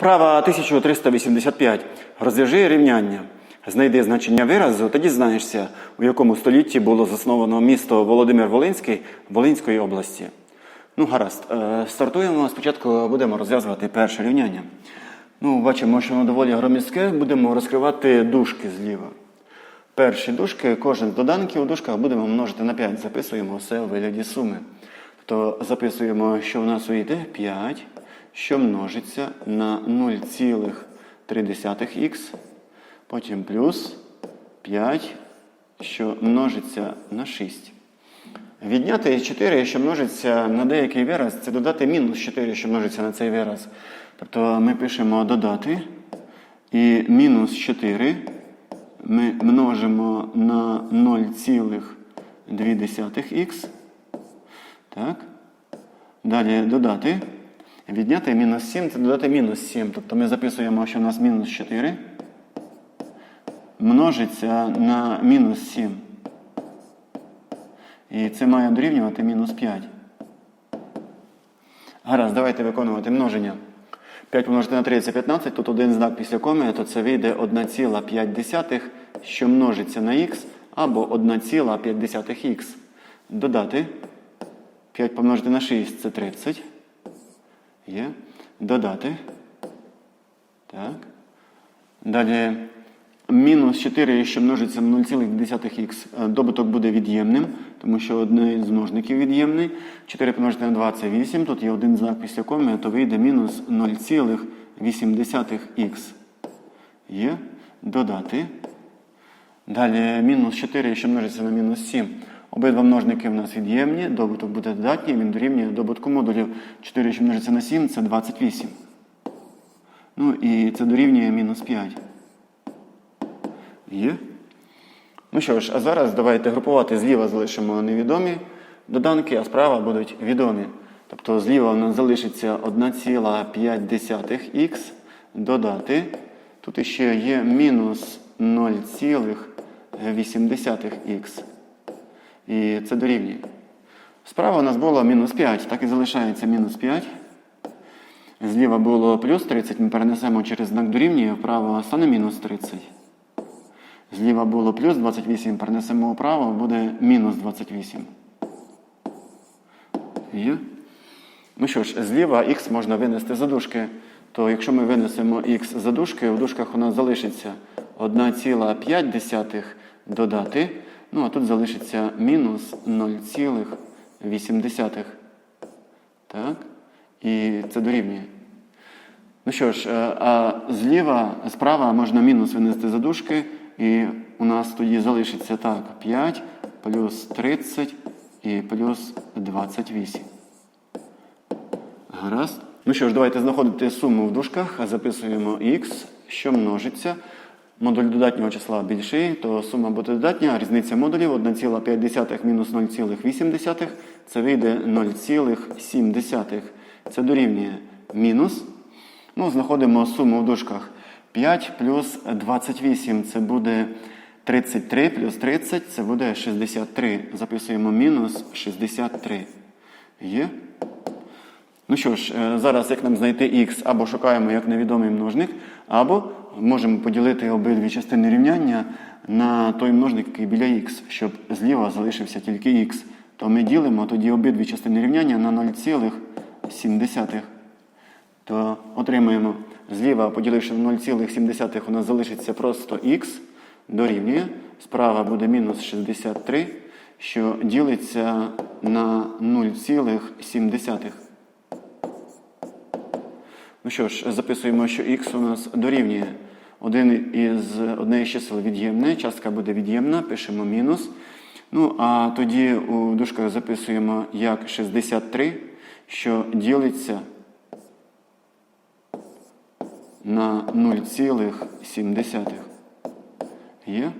Вправа 1385. Розв'яжи рівняння. Знайди значення виразу, тоді знаєшся, у якому столітті було засновано місто Володимир Волинський Волинської області. Ну, гаразд. Е, Стартуємо. Спочатку будемо розв'язувати перше рівняння. Ну, бачимо, що воно доволі громіздке. Будемо розкривати дужки зліва. Перші дужки, кожен з доданків у дужках будемо множити на 5. Записуємо все у вигляді суми. Тобто записуємо, що в нас вийде 5, що множиться на 0,3х, потім плюс 5, що множиться на 6. Відняти 4, що множиться на деякий вираз, це додати мінус 4, що множиться на цей вираз. Тобто ми пишемо додати і мінус 4 ми множимо на 0,2х. Так. Далі додати. Відняти мінус 7 це додати мінус 7. Тобто ми записуємо, що у нас мінус 4 множиться на мінус 7. І це має дорівнювати мінус 5. Гаразд, давайте виконувати множення. 5 помножити на 3 це 15, тут один знак після коми, то це вийде 1,5, що множиться на х, або 1,5х. Додати. 5 помножити на 6 це 30. Є. Додати. Так. Далі мінус 4, що множиться на 0,2х. Добуток буде від'ємним, тому що один з множників від'ємний. 4 помножити на 2 це 8. Тут є один знак після коми, то вийде мінус 0,8х. Є. Додати. Далі мінус 4, що множиться на мінус 7. Обидва множники в нас від'ємні, добуток буде додатній, він дорівнює добутку модулів 4, що множиться на 7, це 28. Ну і це дорівнює мінус 5. Є. Ну що ж, а зараз давайте групувати зліва залишимо невідомі доданки, а справа будуть відомі. Тобто зліва у нас залишиться 1,5х додати. Тут іще є мінус 0,8х. І це дорівнює. Справа у нас було мінус 5, так і залишається мінус 5. Зліва було плюс 30, ми перенесемо через знак дорівнює, вправо стане мінус 30. Зліва було плюс 28, перенесемо вправо, буде мінус 28. Є? Ну що ж, зліва х можна винести за дужки. То якщо ми винесемо х за дужки, в дужках у нас залишиться 1,5 додати. Ну, а тут залишиться мінус 0,8. Так? І це дорівнює. Ну що ж, а зліва, справа можна мінус винести за дужки. І у нас тоді залишиться так 5 плюс 30 і плюс 28. Гаразд. Ну що ж, давайте знаходити суму в дужках, записуємо х, що множиться. Модуль додатнього числа більший, то сума буде додатня, різниця модулів 1,5 мінус 0,8. Це вийде 0,7. Це дорівнює мінус. Ну, Знаходимо суму в дужках. 5 плюс 28 це буде 33 плюс 30 це буде 63. Записуємо мінус 63. Є? Ну що ж, зараз як нам знайти х, або шукаємо як невідомий множник, або можемо поділити обидві частини рівняння на той множник, який біля х, щоб зліва залишився тільки х. То ми ділимо тоді обидві частини рівняння на 0,7. То отримаємо зліва, поділивши на 0,7, у нас залишиться просто х дорівнює. Справа буде мінус 63, що ділиться на 0,7. Ну що ж, записуємо, що х у нас дорівнює один із, одне із чисел від'ємне, частка буде від'ємна, пишемо мінус. Ну, а тоді у дужках записуємо як 63, що ділиться на 0,7. Є?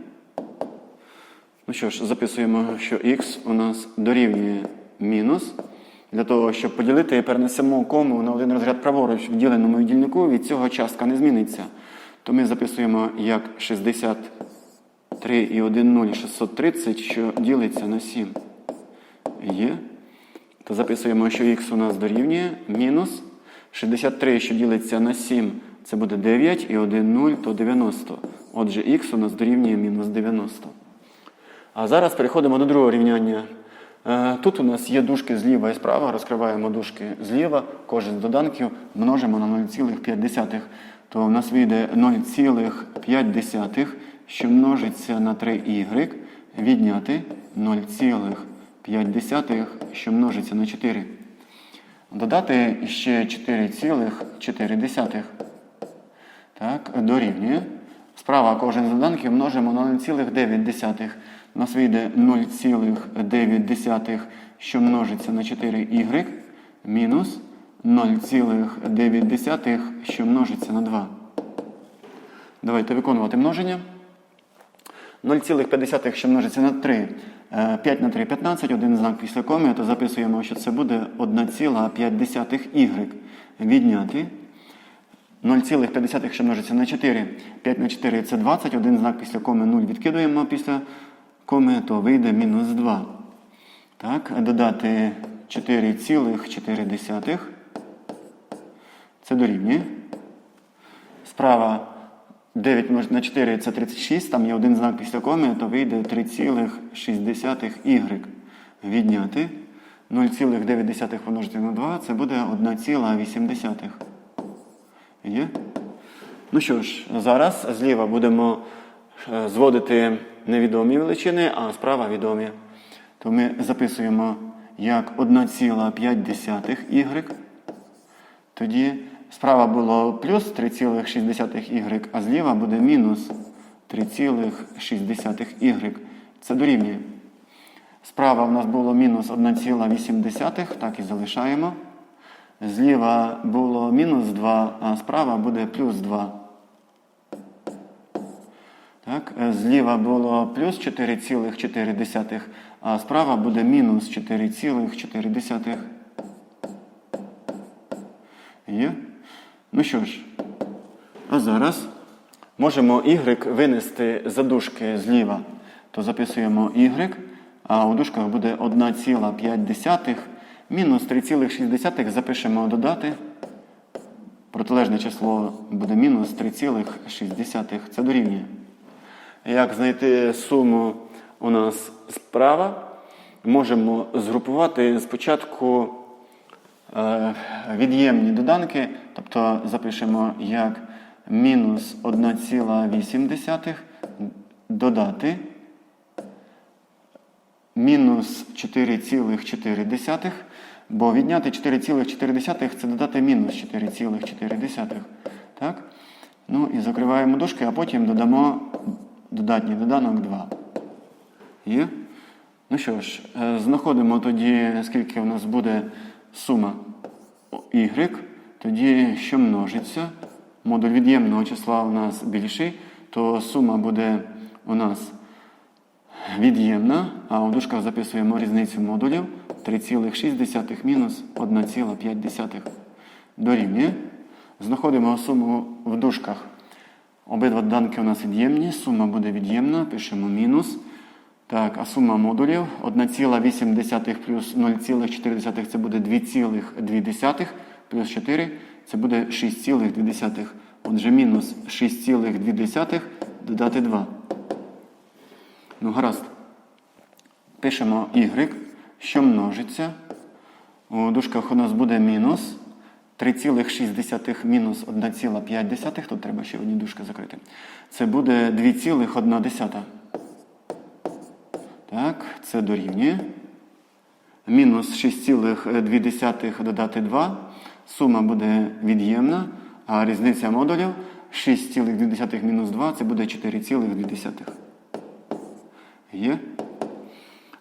Ну що ж, записуємо, що х у нас дорівнює мінус. Для того, щоб поділити, перенесемо кому на один розряд праворуч в діленому дільнику, від цього частка не зміниться. То ми записуємо як 63 і 1 0 630, що ділиться на 7. Є. То записуємо, що х у нас дорівнює мінус 63, що ділиться на 7, Це буде 9 і 1 0, то 90. Отже, х у нас дорівнює мінус 90. А зараз переходимо до другого рівняння. Е, Тут у нас є дужки зліва і справа, розкриваємо дужки зліва, кожен з доданків множимо на 0,5. То у нас вийде 0,5, що множиться на 3y, відняти 0,5, що множиться на 4. Додати ще 4,4. Так, дорівнює. Справа кожен з доданків множимо на 0,9. У нас вийде 0,9, що множиться на 4y, мінус 0,9, що множиться на 2. Давайте виконувати множення. 0,5, що множиться на 3. Е, 5 на 3 – 15, один знак після коми, то записуємо, що це буде 1,5y. Відняти 0,5, що множиться на 4. 5 на 4 це 20, один знак після коми 0 відкидуємо після коми, то вийде мінус 2. Так, додати 4,4. Це дорівнює. Справа 9 на 4 це 36, там є один знак після коми, то вийде 3,6y. Відняти 0,9 помножити на 2, це буде 1,8. Є? Ну що ж, зараз зліва будемо е, зводити невідомі величини, а справа відомі. То ми записуємо як 1,5y. Тоді справа було плюс 3,6y, а зліва буде мінус 3,6y. Це дорівнює. Справа в нас було мінус 1,8, так і залишаємо. Зліва було мінус 2, а справа буде плюс 2. Так, е, зліва було плюс 4,4, а справа буде мінус 4,4. Є? Ну що ж, а зараз можемо y винести за дужки зліва. То записуємо y, а у дужках буде 1,5 мінус 3,6 запишемо додати. Протилежне число буде мінус 3,6. Це дорівнює. Як знайти суму у нас справа, можемо згрупувати спочатку е, від'ємні доданки, тобто запишемо як мінус 1,8 додати мінус 4,4, бо відняти 4,4 це додати мінус 4,4. Так? Ну і закриваємо дужки, а потім додамо додатній доданок 2. Є? Ну що ж, е, знаходимо тоді, скільки в нас буде сума y, тоді що множиться. Модуль від'ємного числа у нас більший, то сума буде у нас від'ємна, а у дужках записуємо різницю модулів 3,6 мінус 1,5 дорівнює. Знаходимо суму в дужках. Обидва доданки у нас від'ємні, сума буде від'ємна, пишемо мінус. Так, а сума модулів 1,8 плюс 0,4 це буде 2,2 плюс 4 це буде 6,2. Отже, мінус 6,2 додати 2. Ну, гаразд. Пишемо y, що множиться. У дужках у нас буде мінус 3,6 мінус 1,5. Тут треба ще одні дужки закрити. Це буде 2,1. Так, це дорівнює. Мінус 6,2 додати 2. Сума буде від'ємна, а різниця модулів 6,2 мінус 2 це буде 4,2. Є?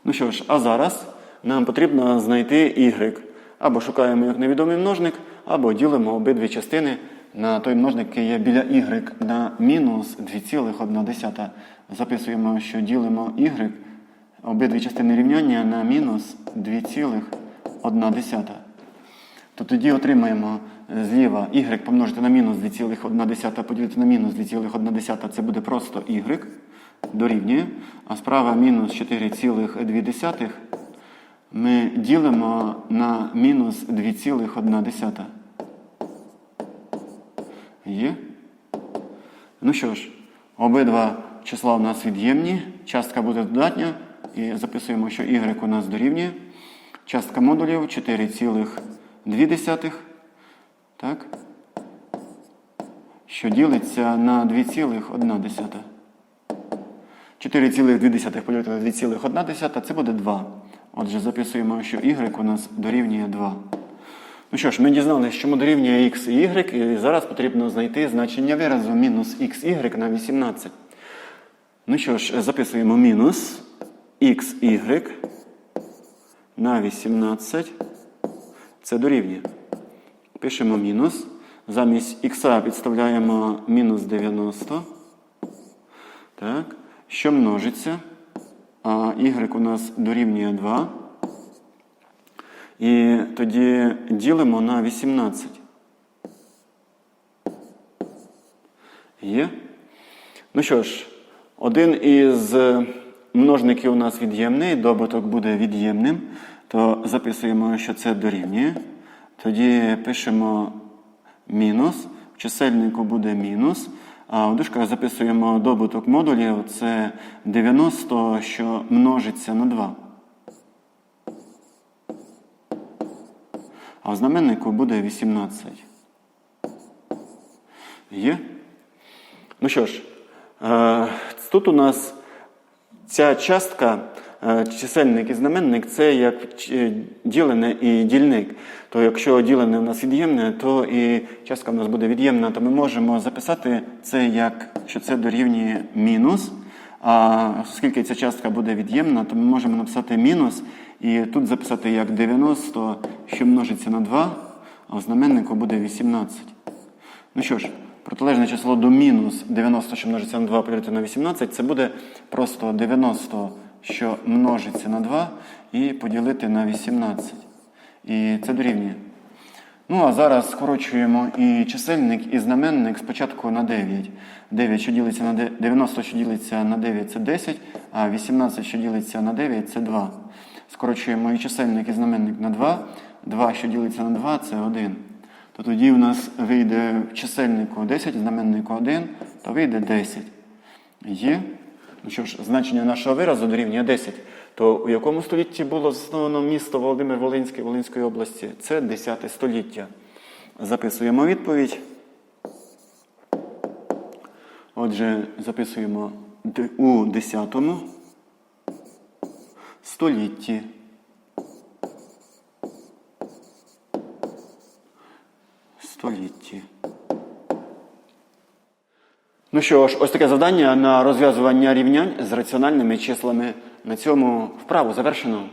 Ну що ж, а зараз нам потрібно знайти y. Або шукаємо як невідомий множник, або ділимо обидві частини на той множник, який є біля y на мінус 2,1. Записуємо, що ділимо y, обидві частини рівняння на мінус 2,1. То тоді отримаємо зліва y помножити на мінус 2,1 поділити на мінус 2,1 це буде просто y дорівнює, а справа мінус 4,2 ми ділимо на мінус 2,1. Є. Ну що ж, обидва числа у нас від'ємні, частка буде додатня, і записуємо, що y у нас дорівнює. Частка модулів 4,2. Так? Що ділиться на 2,1. 4,2 поділити на 2,1 це буде 2. Отже, записуємо, що y у нас дорівнює 2. Ну що ж, ми дізналися, що дорівнює x і y, і зараз потрібно знайти значення виразу мінус xy на 18. Ну що ж, записуємо мінус xy на 18. Це дорівнює. Пишемо мінус. Замість х підставляємо мінус 90. Так. Що множиться? А y у нас дорівнює 2. І тоді ділимо на 18. Є? Ну що ж, один із множників у нас від'ємний, добуток буде від'ємним, то записуємо, що це дорівнює. Тоді пишемо мінус, в чисельнику буде мінус. А в дужках записуємо добуток модулів, це 90, що множиться на 2. А знаменнику буде 18. Є? Ну що ж, е, тут у нас ця частка, е, чисельник і знаменник, це як ділене і дільник. То якщо ділене у нас від'ємне, то і частка у нас буде від'ємна, то ми можемо записати це як, що це дорівнює мінус. А оскільки ця частка буде від'ємна, то ми можемо написати мінус і тут записати як 90, що множиться на 2, а в знаменнику буде 18. Ну що ж, протилежне число до мінус 90, що множиться на 2 поділити на 18, це буде просто 90, що множиться на 2, і поділити на 18. І це дорівнює. Ну, а зараз скорочуємо і чисельник, і знаменник спочатку на 9. 9, що ділиться на 9, 90, що ділиться на 9, це 10, а 18, що ділиться на 9, це 2. Скорочуємо і чисельник, і знаменник на 2. 2, що ділиться на 2, це 1. То тоді в нас вийде в чисельнику 10, в знаменнику 1, то вийде 10. Є. Ну що ж, значення нашого виразу дорівнює 10. То у якому столітті було засновано місто Володимир Волинський Волинської області? Це 10 століття. Записуємо відповідь. Отже, записуємо у 10 столітті. Столітті. Ну що ж, ось таке завдання на розв'язування рівнянь з раціональними числами. На цьому вправу завершено.